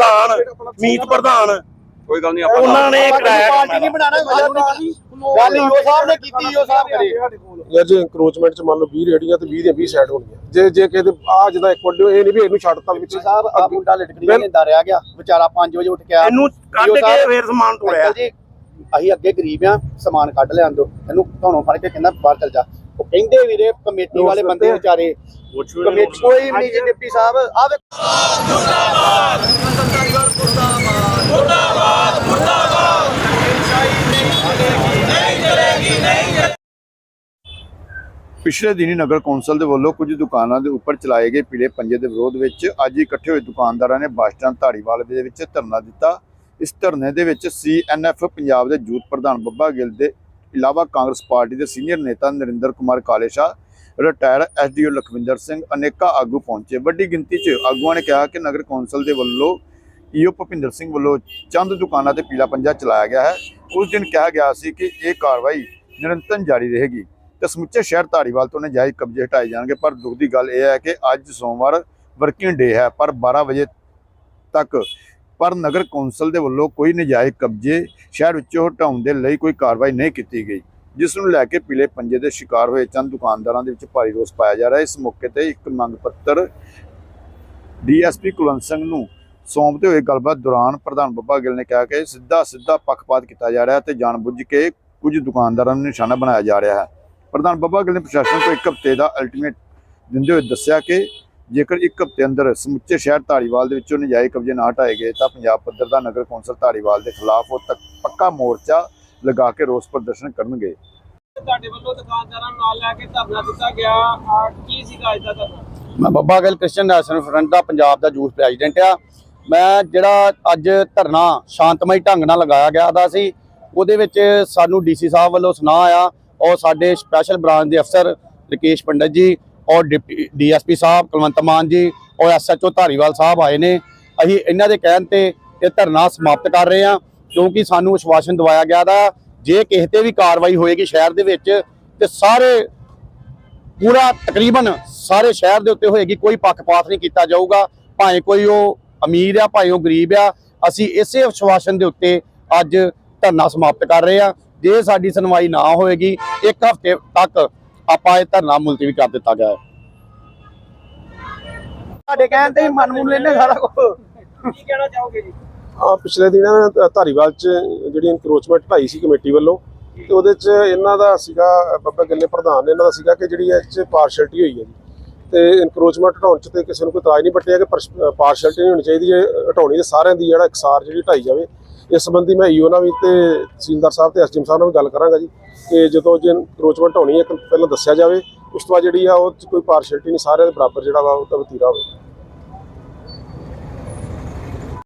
ਪ੍ਰਧਾਨ ਮੀਤ ਪ੍ਰਧਾਨ। ਕੋਈ ਗੱਲ ਨਹੀਂ ਆਪਾਂ ਉਹਨਾਂ ਨੇ ਕਰਾਇਆ ਪਾਰਟੀ ਨਹੀਂ ਬਣਾਣਾ ਗੱਲ ਯੋ ਸਾਹਿਬ ਨੇ ਕੀਤੀ ਯੋ ਸਾਹਿਬ ਕਰੇ ਯਾਰ ਜੇ ਇੰਕਰੋਚਮੈਂਟ ਚ ਮੰਨ ਲਓ 20 ਰੇੜੀਆਂ ਤੇ 20 ਦੀਆਂ 20 ਸਾਈਡ ਹੋਣਗੀਆਂ। ਜੇ ਜੇ ਕਿਤੇ ਆ ਜਿਹਦਾ ਇੱਕ ਵੱਡੇ ਇਹ ਨਹੀਂ ਵੀ ਇਹਨੂੰ ਛੱਡਤਾ ਵਿੱਚ ਸਾਹਿਬ ਆ ਮੁੰਡਾ ਲਟਕੜੀਆਂ ਲੈਂਦਾ ਰਹਿ ਗਿਆ। ਵਿਚਾਰਾ 5 ਵਜੇ ਉੱਠ ਕੇ ਇਹਨੂੰ ਕੱਢ ਕੇ ਫੇਰ ਸਮਾਨ ਤੋੜਿਆ। ਜੀ ਅਸੀਂ ਅੱਗੇ ਗਰੀਬ ਆ ਸਮਾਨ ਕੱਢ ਲਿਆਂ ਦੋ ਇਹਨੂੰ ਧੋਣੋਂ ਫੜ ਕੇ ਕਹਿੰਦਾ ਬਾਹਰ ਚਲ ਜਾ। ਉਹ ਕਹਿੰਦੇ ਵੀਰੇ ਕਮੇਟੀ ਵਾਲੇ ਬੰਦੇ ਵਿਚਾਰੇ। ਕਮੇਟੀ ਕੋਈ ਨਹੀਂ ਜੀ ਡਿਪਟੀ ਸਾਹਿਬ ਆ ਵੇ ਪਿਛਲੇ ਦਿਨੀ ਨਗਰ ਕੌਂਸਲ ਦੇ ਵੱਲੋਂ ਕੁਝ ਦੁਕਾਨਾਂ ਦੇ ਉੱਪਰ ਚਲਾਏ ਗਏ ਪੀਲੇ ਪੰਜੇ ਦੇ ਵਿਰੋਧ ਵਿੱਚ ਅੱਜ ਇਕੱਠੇ ਹੋਏ ਦੁਕਾਨਦਾਰਾਂ ਨੇ ਬੱਸ ਸਟੈਂਡ ਧਾਰੀਵਾਲ ਦੇ ਵਿੱਚ ਧਰਨਾ ਦਿੱਤਾ। ਇਸ ਧਰਨੇ ਦੇ ਵਿੱਚ ਸੀਐਨਐਫ ਪੰਜਾਬ ਦੇ ਯੂਥ ਪ੍ਰਧਾਨ ਬੱਬਾ ਗਿੱਲ ਦੇ ਇਲਾਵਾ ਕਾਂਗਰਸ ਪਾਰਟੀ ਦੇ ਸੀਨੀਅਰ ਨੇਤਾ ਨਰਿੰਦਰ ਕੁਮਾਰ ਕਾਲੇਸ਼ਾ, ਰਿਟਾਇਰ ਐਸਡੀਓ ਲਖਵਿੰਦਰ ਸਿੰਘ, ਅਨੇਕਾਂ ਆਗੂ ਪਹੁੰਚੇ। ਵੱਡੀ ਗਿਣਤੀ 'ਚ ਆਗੂਆਂ ਨੇ ਕਿਹਾ ਕਿ ਨਗਰ ਕੌਂਸਲ ਦੇ ਵੱਲੋਂ ਈਓ ਭੁਪਿੰਦਰ ਸਿੰਘ ਵੱਲੋਂ ਚੰਦ ਦੁਕਾਨਾਂ ਤੇ ਪੀਲਾ ਪੰਜਾ ਚਲਾਇਆ ਗਿਆ ਹੈ। ਉਸ ਦਿਨ ਕਿਹਾ ਗਿਆ ਸੀ ਕਿ ਇਹ ਕਾਰਵਾਈ ਨਿਰੰਤਰ ਜਾਰੀ ਰਹੇਗੀ। ਤੇ ਸਮੁੱਚੇ ਸ਼ਹਿਰ ਧਾਰੀਵਾਲ ਤੋਂ ਨਜਾਇਜ਼ ਕਬਜ਼ੇ ਹਟਾਏ ਜਾਣਗੇ। ਪਰ ਦੁੱਖ ਦੀ ਗੱਲ ਇਹ ਹੈ ਕਿ ਅੱਜ ਸੋਮਵਾਰ ਵਰਕਿੰਗ ਡੇ ਹੈ, ਪਰ 12 ਵਜੇ ਤੱਕ ਪਰ ਨਗਰ ਕੌਂਸਲ ਦੇ ਵੱਲੋਂ ਕੋਈ ਨਜਾਇਜ਼ ਕਬਜ਼ੇ ਸ਼ਹਿਰ ਵਿੱਚੋਂ ਹਟਾਉਣ ਦੇ ਲਈ ਕੋਈ ਕਾਰਵਾਈ ਨਹੀਂ ਕੀਤੀ ਗਈ, ਜਿਸ ਨੂੰ ਲੈ ਕੇ ਪੀਲੇ ਪੰਜੇ ਦੇ ਸ਼ਿਕਾਰ ਹੋਏ ਚੰਦ ਦੁਕਾਨਦਾਰਾਂ ਦੇ ਵਿੱਚ ਭਾਰੀ ਰੋਸ ਪਾਇਆ ਜਾ ਰਿਹਾ। ਇਸ ਮੌਕੇ ਤੇ ਇੱਕ ਮੰਗ ਪੱਤਰ ਡੀਐਸਪੀ ਕੁਲਵੰਤ ਸਿੰਘ ਨੂੰ ਸੌਂਪਦੇ ਹੋਏ ਗੱਲਬਾਤ ਦੌਰਾਨ ਪ੍ਰਧਾਨ ਬੱਬਾ ਗਿੱਲ ਨੇ ਕਿਹਾ ਕਿ ਸਿੱਧਾ ਸਿੱਧਾ ਪੱਖਪਾਤ ਕੀਤਾ ਜਾ ਰਿਹਾ ਹੈ ਤੇ ਜਾਣਬੁੱਝ ਕੇ ਕੁਝ ਦੁਕਾਨਦਾਰਾਂ ਨੂੰ ਨਿਸ਼ਾਨਾ ਬਣਾਇਆ ਜਾ ਰਿਹਾ ਹੈ। ਪ੍ਰਧਾਨ ਬੱਬਾ ਗਿੱਲ ਨੇ ਪ੍ਰਸ਼ਾਸਨ ਤੋਂ ਇੱਕ ਹਫ਼ਤੇ ਦਾ ਅਲਟੀਮੇਟ ਦਿੰਦੇ ਹੋਏ ਦੱਸਿਆ ਕਿ ਜੇਕਰ ਇੱਕ ਹਫ਼ਤੇ ਅੰਦਰ ਸਮੁੱਚੇ ਸ਼ਹਿਰ ਧਾਰੀਵਾਲ ਦੇ ਵਿੱਚੋਂ ਨਜਾਇਜ਼ ਕਬਜ਼ੇ ਨਾ ਹਟਾਏ ਗਏ ਤਾਂ ਪੰਜਾਬ ਪੱਧਰ ਦਾ ਨਗਰ ਕੌਂਸਲ ਧਾਰੀਵਾਲ ਦੇ ਖਿਲਾਫ ਉਹ ਤੱਕ ਪੱਕਾ ਮੋਰਚਾ ਲਗਾ ਕੇ ਰੋਸ ਪ੍ਰਦਰਸ਼ਨ ਕਰਨਗੇ। ਤੁਹਾਡੇ ਵੱਲੋਂ ਦੁਕਾਨਦਾਰਾਂ ਨੂੰ ਨਾਲ ਲੈ ਕੇ ਧਰਨਾ ਦਿੱਤਾ ਗਿਆ। ਆ ਕੀ ਸੀਗਾ ਅੱਜ ਦਾ ਧਰਨਾ? ਮੈਂ Babba Gill Christian national front ਦਾ ਪੰਜਾਬ ਦਾ ਯੂਥ ਪ੍ਰੈਜ਼ੀਡੈਂਟ ਆ। ਮੈਂ ਜਿਹੜਾ ਅੱਜ ਧਰਨਾ ਸ਼ਾਂਤਮਈ ਢੰਗ ਨਾਲ ਲਗਾਇਆ ਗਿਆ ਦਾ ਸੀ ਉਹਦੇ ਵਿੱਚ ਸਾਨੂੰ ਡੀਸੀ ਸਾਹਿਬ ਵੱਲੋਂ ਸੁਣਾ ਆਇਆ। ਔਰ ਸਾਡੇ ਸਪੈਸ਼ਲ ਬ੍ਰਾਂਚ ਦੇ ਅਫਸਰ ਰਕੇਸ਼ ਪੰਡਤ ਜੀ ਔਰ ਡਿਪਟੀ, ਡੀਐਸਪੀ ਸਾਹਿਬ ਕੁਲਵੰਤ ਮਾਨ ਜੀ ਔਰ ਐਸਐਚਓ ਧਾਰੀਵਾਲ ਸਾਹਿਬ ਆਏ ਨੇ। ਅਸੀਂ ਇਹਨਾਂ ਦੇ ਕਹਿਣ ਤੇ ਇਹ ਧਰਨਾ ਸਮਾਪਤ ਕਰ ਰਹੇ ਹਾਂ, ਕਿਉਂਕਿ ਸਾਨੂੰ ਵਿਸ਼ਵਾਸਨ ਦਵਾਇਆ ਗਿਆ ਦਾ ਜੇ ਕਿਸੇ ਤੇ ਵੀ ਕਾਰਵਾਈ ਹੋਏਗੀ ਸ਼ਹਿਰ ਦੇ ਵਿੱਚ, ਤੇ ਸਾਰੇ ਪੂਰਾ ਤਕਰੀਬਨ ਸਾਰੇ ਸ਼ਹਿਰ ਦੇ ਉੱਤੇ ਹੋਏਗੀ, ਕੋਈ ਪੱਖਪਾਤ ਨਹੀਂ ਕੀਤਾ ਜਾਊਗਾ। ਭਾਵੇਂ ਕੋਈ ਉਹ ਅਮੀਰ ਆ, ਭਾਵੇਂ ਉਹ ਗਰੀਬ ਆ, ਅਸੀਂ ਇਸੇ ਵਿਸ਼ਵਾਸਨ ਦੇ ਉੱਤੇ ਅੱਜ ਧਰਨਾ ਸਮਾਪਤ ਕਰ ਰਹੇ ਹਾਂ। ਜੇ ਸਾਡੀ ਸੁਣਵਾਈ ਨਾ ਹੋਏਗੀ ਇੱਕ ਹਫ਼ਤੇ ਤੱਕ ਆਪਾਂ ਇਹ ਧਰਨਾ ਮੁਲਤਵੀ ਕਰ ਦਿੱਤਾ ਗਿਆ ਹੈ। ਸਾਡੇ ਕਹਿਣ ਤੇ ਹੀ ਮਨ ਮੁਨ ਲੈਣੇ ਸਾਰਾ ਕੁਝ ਕੀ ਕਹਿਣਾ ਚਾਹੋਗੇ ਜੀ? ਆ ਪਿਛਲੇ ਦਿਨਾਂ ਧਾਰੀਵਾਲ ਚ ਜਿਹੜੀ ਇਨਕਰੋਚਮੈਂਟ ਢਾਈ ਸੀ ਕਮੇਟੀ ਵੱਲੋਂ ਤੇ ਉਹਦੇ ਚ ਇਹਨਾਂ ਦਾ ਸੀਗਾ ਬੱਬਾ ਗੱਲੇ ਪ੍ਰਧਾਨ ਨੇ ਇਹਨਾਂ ਦਾ ਸੀਗਾ ਕਿ ਜਿਹੜੀ ਇਹ ਚ ਪਾਰਸ਼ਲਟੀ ਹੋਈ ਹੈ ਜੀ। ਤੇ ਇਨਕਰੋਚਮੈਂਟ ਹਟਾਉਣ ਚ ਤੇ ਕਿਸੇ ਨੂੰ ਕੋਈ ਇਤਰਾਜ਼ ਨਹੀਂ ਪੱਟਿਆ ਕਿ ਪਾਰਸ਼ਲਟੀ ਨਹੀਂ ਹੋਣੀ ਚਾਹੀਦੀ ਜੇ ਹਟਾਉਣੀ ਤੇ ਸਾਰਿਆਂ ਦੀ ਜਿਹੜਾ ਇਕਸਾਰ ਜਿਹੜੀ ਢਾਈ ਜਾਵੇ ਇਸ ਸੰਬੰਧੀ ਮੈਂ ਈਓ ਨਾਲ ਵੀ ਤੇ ਤਹਿਸੀਲਦਾਰ ਸਾਹਿਬ ਤੇ ਐਸਡੀਐਮ ਸਾਹਿਬ ਨਾਲ ਵੀ ਗੱਲ ਕਰਾਂਗਾ ਜੀ ਕਿ ਜਦੋਂ ਜੇ ਇਨਕਰੋਚਮੈਂਟ ਹੋਣੀ ਹੈ ਤਾਂ ਪਹਿਲਾਂ ਦੱਸਿਆ ਜਾਵੇ, ਉਸ ਤੋਂ ਬਾਅਦ ਜਿਹੜੀ ਆ ਉਹ 'ਚ ਕੋਈ ਪਾਰਸ਼ਲਟੀ ਨਹੀਂ, ਸਾਰਿਆਂ ਦੇ ਬਰਾਬਰ ਜਿਹੜਾ ਵਾ ਉਹ ਤਾਂ ਵਤੀਰਾ ਹੋਵੇ।